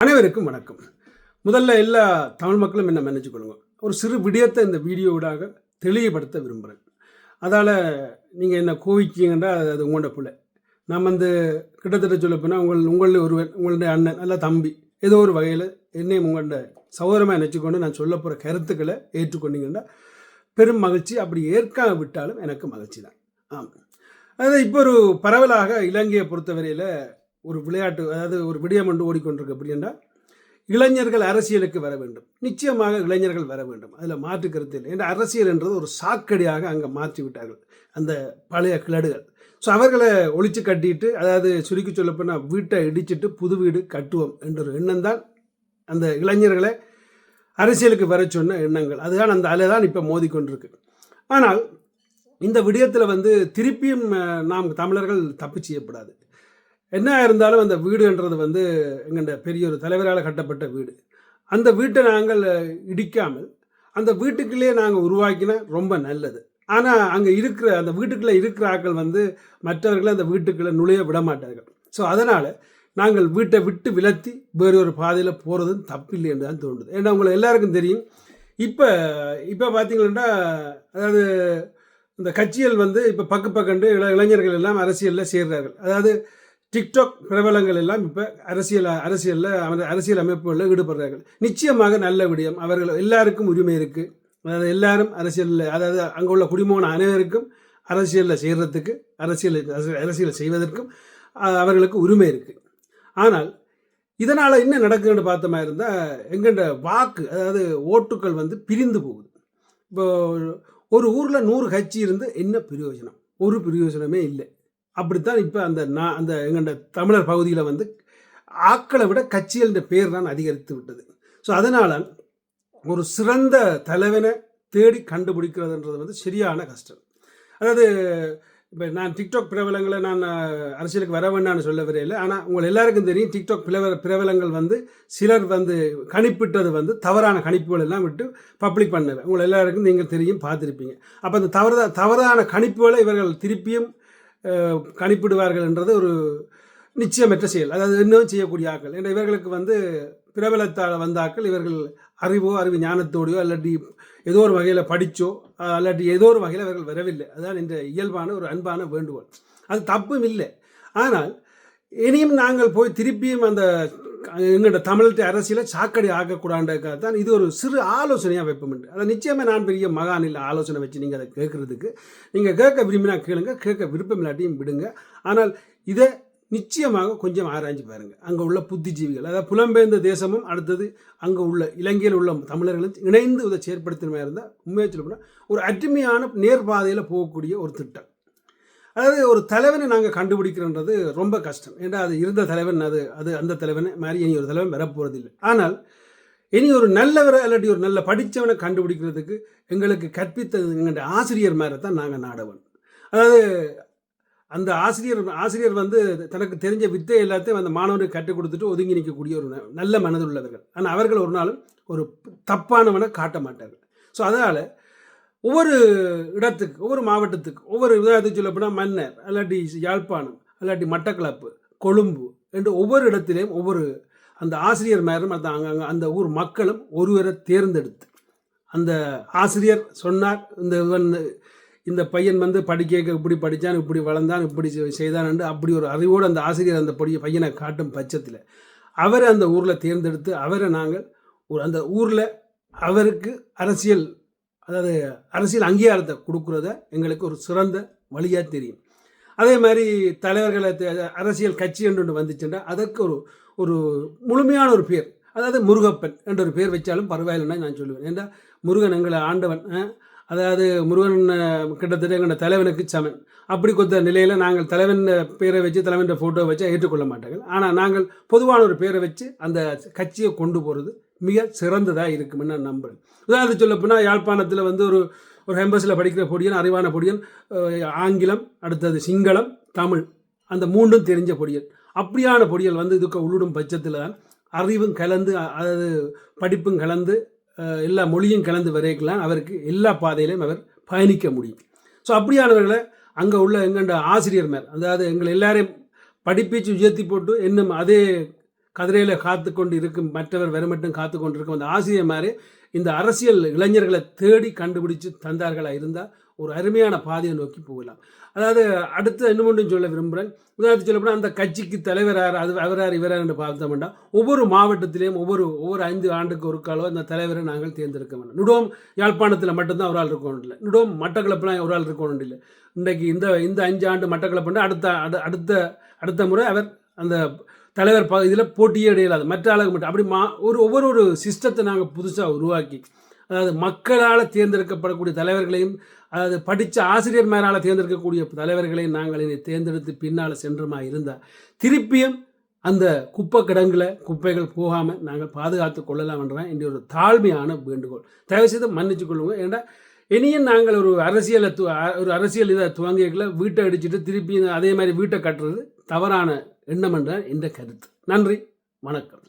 அனைவருக்கும் வணக்கம். முதல்ல எல்லா தமிழ் மக்களும் என்ன நினைச்சுக்கொள்ளுங்க ஒரு சிறு விடயத்தை இந்த வீடியோவிடாக தெளிவுபடுத்த விரும்புகிறேன் அதால் நீங்கள் என்ன கோவிச்சிங்கன்னா அது அது உங்களோட பிள்ளை நான் வந்து கிட்டத்தட்ட சொல்ல போனால் உங்கள் உங்களில் ஒருவன் உங்களுடைய அண்ணன் அல்ல தம்பி ஏதோ ஒரு வகையில் என்னையும் உங்களோட சகோதரமாக நினச்சிக்கொண்டு நான் சொல்ல போகிற கருத்துக்களை ஏற்றுக்கொண்டீங்கன்னா பெரும் மகிழ்ச்சி. அப்படி ஏற்காம விட்டாலும் எனக்கு மகிழ்ச்சி தான் ஆமாம் அதாவது இப்போ ஒரு பரவலாக இலங்கையை பொறுத்தவரையில் ஒரு விளையாட்டு அதாவது ஒரு விடயம் ஒன்று ஓடிக்கொண்டிருக்கு. அப்படின்னா இளைஞர்கள் அரசியலுக்கு வர வேண்டும். நிச்சயமாக இளைஞர்கள் வர வேண்டும். அதில் மாற்று கருத்து இல்லை. என்ற அரசியல் என்றது ஒரு சாக்கடியாக அங்கே மாற்றி விட்டார்கள். அந்த பழைய கிளடுகள். ஸோ அவர்களை ஒழிச்சு கட்டிட்டு அதாவது சுருக்கி சொல்லப்போனால் வீட்டை இடிச்சிட்டு புது வீடு கட்டுவோம் என்ற ஒரு எண்ணம் தான் அந்த இளைஞர்களை அரசியலுக்கு வர சொன்ன எண்ணங்கள். அதுதான் அந்த அலை தான் இப்போ மோதிக்கொண்டிருக்கு. ஆனால் இந்த விடயத்தில் வந்து திருப்பியும் நாம் தமிழர்கள் தப்பு செய்யப்படாது என்ன இருந்தாலும் அந்த வீடுன்றது வந்து எங்கள்ட பெரிய ஒரு தலைவரால் கட்டப்பட்ட வீடு. அந்த வீட்டை நாங்கள் இடிக்காமல் அந்த வீட்டுக்குள்ளேயே நாங்கள் உருவாக்கினா ரொம்ப நல்லது. ஆனால் அங்கே இருக்கிற அந்த வீட்டுக்குள்ளே இருக்கிற ஆட்கள் வந்து மற்றவர்களை அந்த வீட்டுக்குள்ளே நுழைய விட மாட்டார்கள். ஸோ அதனால் நாங்கள் வீட்டை விட்டு விலத்தி வேறு ஒரு பாதையில் போகிறதும் தப்பில்லை என்று தான் தோணுது ஏன்னா உங்களை எல்லாருக்கும் தெரியும். இப்போ இப்போ பார்த்தீங்கன்னா அதாவது இந்த கட்சிகள் வந்து இப்போ பக்கு பக்கண்டு இளைஞர்கள் எல்லாம் அரசியலில் சேர்கிறார்கள் அதாவது டிக்டாக் பிரபலங்கள் எல்லாம் இப்போ அரசியல் அரசியலில் அரசியல் அமைப்புகளில் ஈடுபடுறார்கள். நிச்சயமாக நல்ல விடயம். அவர்கள் எல்லாருக்கும் உரிமை இருக்குது அதாவது எல்லாரும் அரசியலில் அதாவது அங்கே உள்ள குடிமகன் அனைவருக்கும் அரசியலில் செய்கிறதுக்கு அரசியல் அரசியல் செய்வதற்கும் அவர்களுக்கு உரிமை இருக்குது ஆனால் இதனால் என்ன நடக்குதுன்னு பார்த்தோமா இருந்தால் எங்கள்ட வாக்கு அதாவது ஓட்டுக்கள் வந்து பிரிந்து போகுது. இப்போ ஒரு ஊரில் நூறு கட்சி இருந்து என்ன பிரயோஜனம்? ஒரு பிரயோஜனமே இல்லை. அப்படித்தான் இப்போ அந்த நான் அந்த எங்கள்ட தமிழர் பகுதியில் வந்து ஆக்களை விட கட்சிகள்ன்ற பேர் தான் அதிகரித்து விட்டது. ஸோ அதனால் ஒரு சிறந்த தலைவனை தேடி கண்டுபிடிக்கிறதுன்றது வந்து சரியான கஷ்டம். அதாவது இப்போ நான் டிக்டாக் பிரபலங்களை நான் அரசியலுக்கு வர வேண்டாம்னு சொல்ல வரையில. ஆனால் உங்கள் எல்லாருக்கும் தெரியும் டிக்டாக் பிரபல பிரபலங்கள் வந்து சிலர் வந்து கணிப்பிட்டது வந்து தவறான கணிப்புகள் எல்லாம் விட்டு பப்ளிக் பண்ணுவேன் உங்கள் எல்லாருக்கும் நீங்கள் தெரியும் பார்த்துருப்பீங்க. அப்போ அந்த தவறு தவறான கணிப்புகளை இவர்கள் திருப்பியும் கணிப்பிடுவார்கள் என்றது ஒரு நிச்சயமற்ற செயல். அதாவது இன்னும் செய்யக்கூடிய ஆக்கள். என்ற இவர்களுக்கு வந்து பிரபலத்தால் வந்தாக்கள் இவர்கள் அறிவோ அறிவு ஞானத்தோடையோ இல்லாட்டி ஏதோ ஒரு வகையில் படித்தோ அல்லாட்டி ஏதோ ஒரு வகையில் இவர்கள் வரவில்லை. அதுதான் இந்த இயல்பான ஒரு அன்பான வேண்டுகோள். அது தப்பும் இல்லை. ஆனால் இனியும் நாங்கள் போய் திருப்பியும் அந்த எங்களோட தமிழ்நாட்டு அரசியலை சாக்கடை ஆக்கக்கூடாதுக்காக தான் இது ஒரு சிறு ஆலோசனையாக வைப்போம் அதை நிச்சயமாக நான் பெரிய மகானில் ஆலோசனை வச்சு நீங்கள் அதை கேட்குறதுக்கு. நீங்கள் கேட்க விரும்பினா கேளுங்க கேட்க விருப்பம் இல்லாட்டியும் விடுங்க. ஆனால் இதை நிச்சயமாக கொஞ்சம் ஆராய்ஞ்சு பாருங்கள் அங்கே உள்ள புத்திஜீவிகள் அதாவது புலம்பெயர்ந்த தேசமும் அடுத்தது அங்கே உள்ள இலங்கையில் உள்ள தமிழர்களும் இணைந்து இதை செயற்படுத்தின இருந்தால் உண்மையாக சொல்லப்போனால் ஒரு அருமையான நேர்பாதையில் போகக்கூடிய ஒரு திட்டம். அதாவது ஒரு தலைவனை நாங்கள் கண்டுபிடிக்கிறன்றது ரொம்ப கஷ்டம். ஏன்னா அது இருந்த தலைவன் அது அது அந்த தலைவனை மாதிரி இனி ஒரு தலைவன் வரப்போகிறதில்லை ஆனால் இனி ஒரு நல்லவரை இல்லாட்டி ஒரு நல்ல படித்தவனை கண்டுபிடிக்கிறதுக்கு எங்களுக்கு கற்பித்தது எங்களுடைய ஆசிரியர் மாதிரி தான் நாங்கள் நாடவன். அதாவது அந்த ஆசிரியர் ஆசிரியர் வந்து தனக்கு தெரிஞ்ச வித்தை எல்லாத்தையும் அந்த மாணவனுக்கு கற்றுக் கொடுத்துட்டு ஒதுங்கி நிற்கக்கூடிய ஒரு நல்ல மனதுள்ளவர்கள். ஆனால் அவர்கள் ஒரு நாளும் ஒரு தப்பானவனை காட்ட மாட்டார்கள். ஸோ அதனால் ஒவ்வொரு இடத்துக்கு ஒவ்வொரு மாவட்டத்துக்கு ஒவ்வொரு உதாரணத்துக்கு சொல்ல போனால் மன்னர் அல்லாட்டி யாழ்ப்பாணம் அல்லாட்டி மட்டக்களப்பு கொழும்பு என்று ஒவ்வொரு இடத்திலையும் ஒவ்வொரு அந்த ஆசிரியர் மேலும் அந்த அங்கங்கே அந்த ஊர் மக்களும் ஒருவரை தேர்ந்தெடுத்து. அந்த ஆசிரியர் சொன்னார் இந்த இவன் இந்த பையன் வந்து படிக்க இப்படி படித்தான் இப்படி வளர்ந்தான் இப்படி செய்- செய்தான் என்று அப்படி ஒரு அறிவோடு அந்த ஆசிரியர் அந்த படி பையனை காட்டும் பட்சத்தில் அவரை அந்த ஊரில் தேர்ந்தெடுத்து அவரை நாங்கள் ஒரு அந்த ஊரில் அவருக்கு அரசியல் அதாவது அரசியல் அங்கீகாரத்தை கொடுக்குறத எங்களுக்கு ஒரு சிறந்த வழியாக தெரியும். அதே மாதிரி தலைவர்களை அரசியல் கட்சி என்று ஒன்று வந்துச்சுன்னா அதற்கு ஒரு ஒரு முழுமையான ஒரு பேர் அதாவது முருகப்பன் என்ற ஒரு பேர் வச்சாலும் பரவாயில்லைன்னு நான் சொல்லுவேன். ஏன்னா முருகன் எங்களை ஆண்டவன் அதாவது முருகன் கிட்டத்தட்ட எங்களோட தலைவனுக்கு சமன். அப்படி கொடுத்த நிலையில் நாங்கள் தலைவன் பேரை வச்சு தலைவன் ஃபோட்டோ வச்சு ஏற்றுக்கொள்ள மாட்டார்கள். ஆனால் நாங்கள் பொதுவான ஒரு பேரை வச்சு அந்த கட்சியை கொண்டு போகிறது மிக சிறந்ததாக இருக்கும்னு நான் நம்புகிறேன் உதாரணத்துக்கு சொல்லப்போனால் யாழ்ப்பாணத்தில் வந்து ஒரு ஒரு ஹெம்பஸில் படிக்கிற பொடியன் அறிவான பொடியன் ஆங்கிலம் அடுத்தது சிங்களம் தமிழ் அந்த மூன்றும் தெரிஞ்ச பொடியல் அப்படியான பொடியல் வந்து இதுக்கு உள்ளிடும் பட்சத்தில் தான் அறிவும் கலந்து அதாவது படிப்பும் கலந்து எல்லா மொழியும் கலந்து வரைக்கலாம் அவருக்கு எல்லா பாதையிலையும் அவர் பயணிக்க முடியும். ஸோ அப்படியானவர்களை அங்கே உள்ள எங்கண்ட ஆசிரியர் மேல் அதாவது எங்களை எல்லாரையும் படிப்பீச்சு உயர்த்தி போட்டு இன்னும் அதே கதிரையில் காத்து கொண்டு இருக்கும் மற்றவர் வெறுமட்டும் காத்து கொண்டு இருக்கும் அந்த ஆசிரியர் மாதிரி இந்த அரசியல் இளைஞர்களை தேடி கண்டுபிடிச்சு தந்தார்களாக இருந்தால் ஒரு அருமையான பாதையை நோக்கி போகலாம். அதாவது அடுத்து இன்னும் ஒன்றும் சொல்ல விரும்புகிறேன் உதாரணத்துக்கு சொல்லப்போனால் அந்த கட்சிக்கு தலைவர் யார் அது அவரார் இவரார் என்று பார்த்தோம்னா ஒவ்வொரு மாவட்டத்திலையும் ஒவ்வொரு ஒவ்வொரு ஐந்து ஆண்டுக்கு ஒரு காலம் அந்த தலைவரை நாங்கள் தேர்ந்தெடுக்க வேண்டும். நுடோம் யாழ்ப்பாணத்தில் மட்டும்தான் ஒரு ஆள் இருக்கணும் இல்லை நுடோம் மட்டக்களப்புலாம் ஒரு ஆள் இருக்கணும் இல்லை இன்றைக்கு இந்த இந்த அஞ்சு ஆண்டு மட்டக்களப்புன்னா அடுத்த அடு- அடுத்த அடுத்த முறை அவர் அந்த தலைவர் ப இதில் போட்டியே இடையிலாது. மற்ற ஆளுக்கு மட்டும். அப்படி மா ஒரு ஒவ்வொரு ஒரு சிஸ்டத்தை நாங்கள் புதுசாக உருவாக்கி அதாவது மக்களால் தேர்ந்தெடுக்கப்படக்கூடிய தலைவர்களையும் அதாவது படித்த ஆசிரியர் மேலால் தேர்ந்தெடுக்கக்கூடிய தலைவர்களையும் நாங்கள் இதை தேர்ந்தெடுத்து பின்னால் சென்றமாக இருந்தால் திருப்பியும் அந்த குப்பை கிடங்கில் குப்பைகள் போகாமல் நாங்கள் பாதுகாத்து கொள்ளலாம் என்ற இந்த ஒரு தாழ்மையான வேண்டுகோள். தயவுசெய்து மன்னிச்சு கொள்ளுங்க. ஏன்னா இனியும் நாங்கள் ஒரு அரசியலை து ஒரு அரசியல் இதை துவங்கியக்குள்ள வீட்டை அடிச்சுட்டு திருப்பி அதே மாதிரி வீட்டை கட்டுறது தவறான எண்ணம் என்ற இந்த கருத்து. நன்றி வணக்கம்.